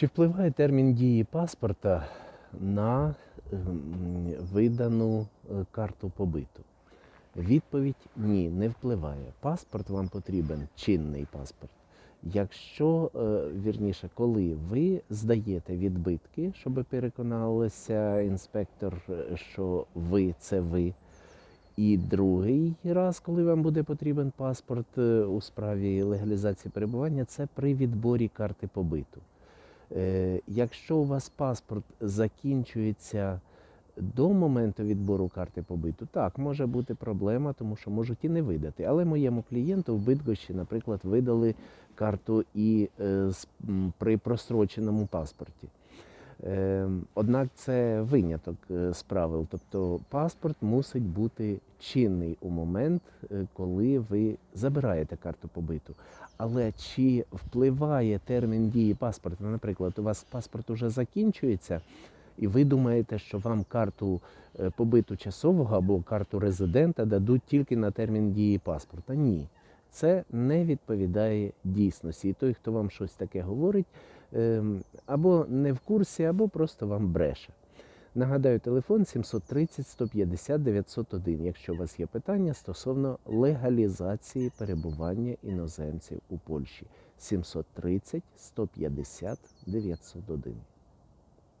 Чи впливає термін дії паспорта на ем, видану е, карту побиту? Відповідь ні, не впливає. Паспорт вам потрібен, чинний паспорт. Якщо, е, вірніше, коли ви здаєте відбитки, щоб переконалися інспектор, е, що ви це ви. І другий раз, коли вам буде потрібен паспорт у справі легалізації перебування, це при відборі карти побиту. Е, Якщо у вас паспорт закінчується до моменту відбору карти побиту, так, може бути проблема, тому що можуть і не видати. Але моєму клієнту в Битгощі, наприклад, видали карту і е, при простроченому паспорті. Е, Однак це виняток е, з правил. Тобто паспорт мусить бути чинний у момент, е, коли ви забираєте карту побиту. Але чи впливає термін дії паспорта? Наприклад, у вас паспорт уже закінчується, і ви думаєте, що вам карту е, побиту часового або карту резидента дадуть тільки на термін дії паспорта? Ні. Це не відповідає дійсності. І той, хто вам щось таке говорить, ем, або не в курсі, або просто вам бреше. Нагадаю, телефон 730 150 901, якщо у вас є питання стосовно легалізації перебування іноземців у Польщі. 730 150 901.